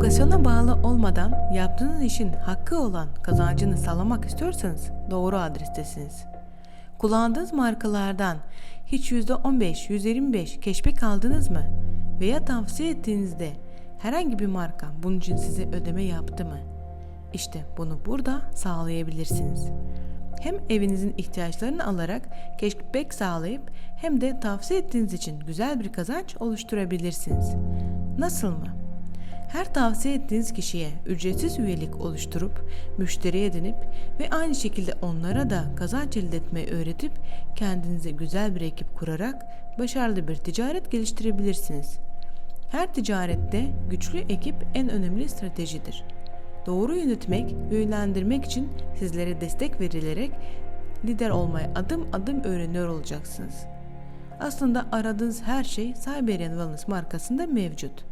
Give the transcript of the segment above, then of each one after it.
Lokasyona bağlı olmadan yaptığınız işin hakkı olan kazancını sağlamak istiyorsanız doğru adrestesiniz. Kullandığınız markalardan hiç %15, %25 keşbek aldınız mı? Veya tavsiye ettiğinizde herhangi bir marka bunun için size ödeme yaptı mı? İşte bunu burada sağlayabilirsiniz. Hem evinizin ihtiyaçlarını alarak keşbek sağlayıp hem de tavsiye ettiğiniz için güzel bir kazanç oluşturabilirsiniz. Nasıl mı? Her tavsiye ettiğiniz kişiye ücretsiz üyelik oluşturup müşteri edinip ve aynı şekilde onlara da kazanç elde etmeyi öğretip kendinize güzel bir ekip kurarak başarılı bir ticaret geliştirebilirsiniz. Her ticarette güçlü ekip en önemli stratejidir. Doğru yönetmek yönlendirmek için sizlere destek verilerek lider olmaya adım adım öğreniyor olacaksınız. Aslında aradığınız her şey Siberian Wellness markasında mevcut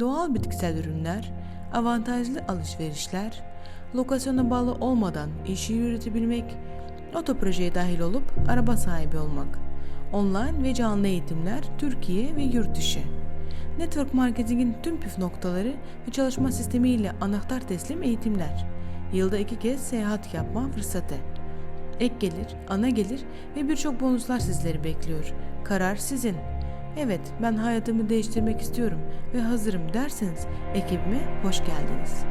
doğal bitkisel ürünler, avantajlı alışverişler, lokasyona bağlı olmadan işi yürütebilmek, otoprojeye dahil olup araba sahibi olmak, online ve canlı eğitimler Türkiye ve yurt dışı. Network marketingin tüm püf noktaları ve çalışma sistemiyle anahtar teslim eğitimler. Yılda iki kez seyahat yapma fırsatı. Ek gelir, ana gelir ve birçok bonuslar sizleri bekliyor. Karar sizin. Evet, ben hayatımı değiştirmek istiyorum ve hazırım derseniz ekibime hoş geldiniz.